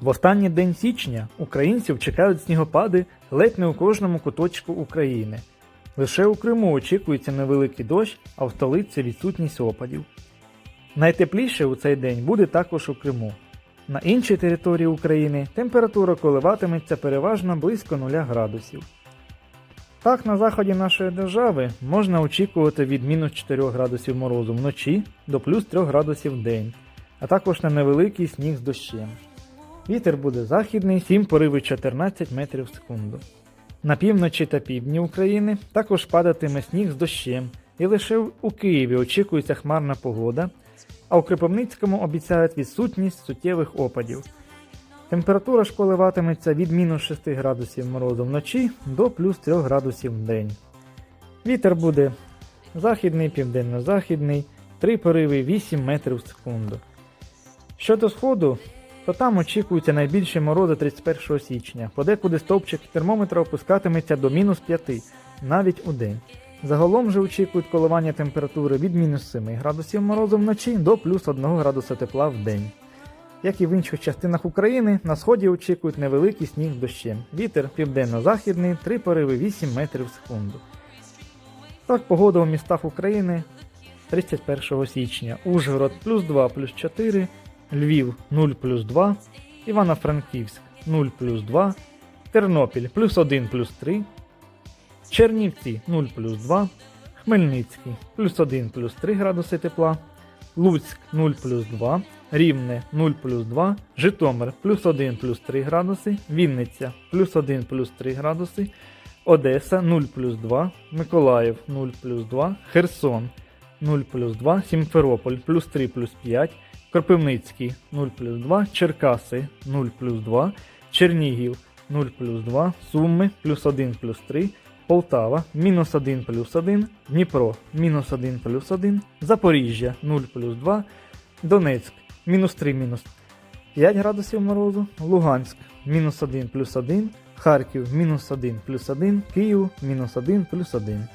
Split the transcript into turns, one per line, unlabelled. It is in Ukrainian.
В останній день січня українців чекають снігопади ледь не у кожному куточку України. Лише у Криму очікується невеликий дощ, а в столиці відсутність опадів. Найтепліше у цей день буде також у Криму. На іншій території України температура коливатиметься переважно близько 0 градусів. Так, на заході нашої держави можна очікувати від мінус 4 градусів морозу вночі до плюс 3 градусів в день, а також на невеликий сніг з дощем. Вітер буде західний 7 пориви 14 метрів в секунду. На півночі та півдні України також падатиме сніг з дощем, і лише у Києві очікується хмарна погода, а у Кропивницькому обіцяють відсутність суттєвих опадів. Температура ж коливатиметься від мінус 6 градусів морозу вночі до плюс 3 градусів в день. Вітер буде західний, південно-західний, 3 пориви 8 метрів в секунду. Щодо сходу, то там очікуються найбільші морози 31 січня, подекуди стовпчик термометра опускатиметься до мінус 5, навіть у день. Загалом же очікують коливання температури від мінус 7 градусів морозу вночі до плюс 1 градуса тепла в день. Як і в інших частинах України, на сході очікують невеликий сніг дощем. Вітер південно-західний, 3 пориви 8 метрів в секунду. Так, погода у містах України 31 січня. Ужгород плюс 2 плюс 4, Львів 0 плюс 2, Івано-Франківськ 0 плюс 2, Тернопіль плюс 1 плюс 3, Чернівці 0 плюс 2, Хмельницький плюс 1 плюс 3 градуси тепла, Луцьк 0 плюс 2, Рівне 0 плюс 2, Житомир плюс 1 плюс 3 градуси, Вінниця плюс 1 плюс 3 градуси, Одеса 0 плюс 2, Миколаїв 0 плюс 2, Херсон 0 плюс 2, Сімферополь плюс 3 плюс 5, Кропивницький 0 плюс 2, Черкаси 0 плюс 2, Чернігів 0 плюс 2, Суми плюс 1 плюс 3, Полтава мінус 1 плюс 1, Дніпро мінус 1 плюс 1, Запоріжжя 0 плюс 2, Донецьк мінус 3 мінус 5 градусів морозу, Луганськ мінус 1 плюс 1, Харків мінус 1 плюс 1, Київ мінус 1 плюс 1.